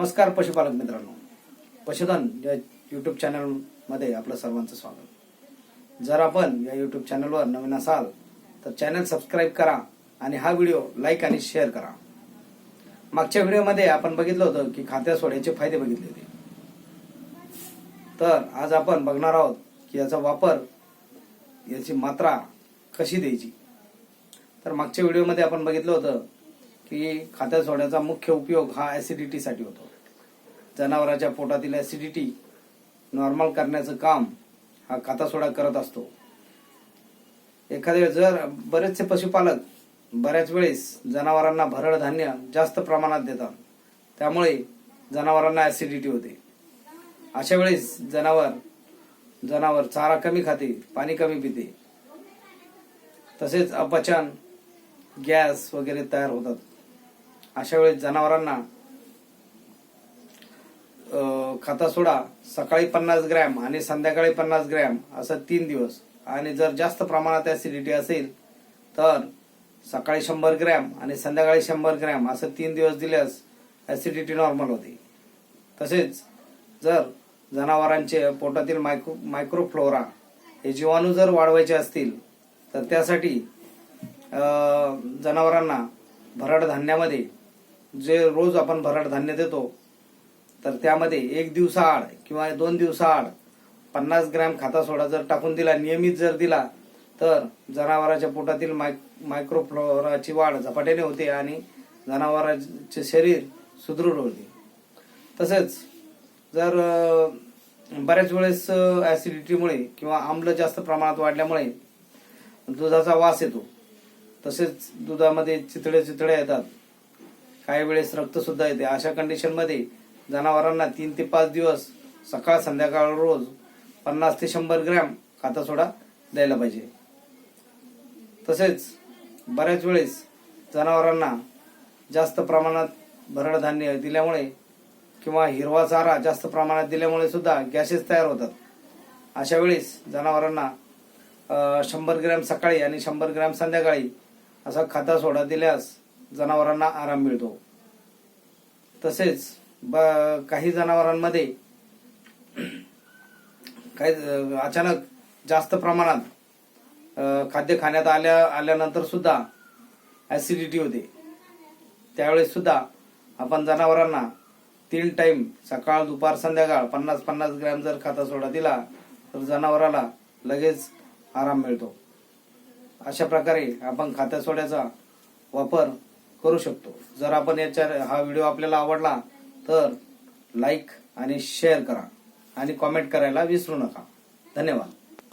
नमस्कार पशुपालक मित्रांनो. पशुधन या युट्यूब चॅनलमध्ये आपलं सर्वांचं स्वागत. जर आपण या युट्यूब चॅनलवर नवीन असाल तर चॅनल सबस्क्राईब करा आणि हा व्हिडिओ लाईक आणि शेअर करा. मागच्या व्हिडिओमध्ये आपण बघितलं होतं की खात्या सोड्याचे फायदे बघितले होते. तर आज आपण बघणार आहोत की याचा वापर याची मात्रा कशी द्यायची. तर मागच्या व्हिडिओमध्ये आपण बघितलं होतं की खात्या सोड्याचा मुख्य उपयोग हा ऍसिडिटीसाठी होतो. जनावराच्या पोटातील ऍसिडिटी नॉर्मल करण्याचं काम हा खातासोडा करत असतो. एखाद्या वेळेस जर बरेचसे पशुपालक बऱ्याच वेळेस जनावरांना भरड धान्य जास्त प्रमाणात देतात. त्यामुळे जनावरांना ऍसिडिटी होते. अशा वेळेस जनावर जनावर चारा कमी खाते पाणी कमी पिते. तसेच अपचन गॅस वगैरे तयार होतात. अशा वेळेस जनावरांना खाता सोडा सकाळी पन्नास ग्रॅम आणि संध्याकाळी पन्नास ग्रॅम असं तीन दिवस. आणि जर जास्त प्रमाणात ऍसिडिटी असेल तर सकाळी शंभर ग्रॅम आणि संध्याकाळी शंभर ग्रॅम असं तीन दिवस दिल्यास ऍसिडिटी नॉर्मल होते. तसेच जर जनावरांचे पोटातील मायक्रो मायक्रोफ्लोरा हे जीवाणू जर वाढवायचे असतील तर त्यासाठी जनावरांना भरड धान्यामध्ये जे रोज आपण भरड धान्य देतो तर त्यामध्ये एक दिवसाआड किंवा दोन दिवसाआड पन्नास ग्रॅम खाता सोडा जर टाकून दिला नियमित जर दिला तर जनावराच्या पोटातील माय मायक्रोफ्लोराची वाढ झपाट्याने होते आणि जनावराचे शरीर सुदृढ होते. तसेच जर बऱ्याच वेळेस ऍसिडिटीमुळे किंवा आम्ल जास्त प्रमाणात वाढल्यामुळे दुधाचा वास येतो. तसेच दुधामध्ये चितळे चितळे येतात. काही वेळेस रक्तसुद्धा येते. अशा कंडिशनमध्ये जनावरांना तीन ते पाच दिवस सकाळ संध्याकाळ रोज पन्नास ते शंभर ग्रॅम खाता सोडा द्यायला पाहिजे. तसेच बऱ्याच वेळेस जनावरांना जास्त प्रमाणात भरड धान्य दिल्यामुळे किंवा हिरवा चारा जास्त प्रमाणात दिल्यामुळे सुद्धा गॅसेस तयार होतात. अशा वेळेस जनावरांना शंभर ग्रॅम सकाळी आणि शंभर ग्रॅम संध्याकाळी असा खाता सोडा दिल्यास जनावरांना आराम मिळतो. तसेच काही जनावरांमध्ये काही अचानक जास्त प्रमाणात खाद्य खाण्यात आल्या आल्यानंतर सुद्धा ऍसिडिटी होते. त्यावेळेस सुद्धा आपण जनावरांना तीन टाइम सकाळ दुपार संध्याकाळ पन्नास पन्नास ग्रॅम जर खाता सोडा दिला तर जनावराला लगेच आराम मिळतो. अशा प्रकारे आपण खात्या सोड्याचा वापर करू शकतो. जर आपण याच्या हा व्हिडिओ आपल्याला आवडला तर लाईक आणि शेअर करा. आणि कॉमेंट करायला विसरू नका. धन्यवाद.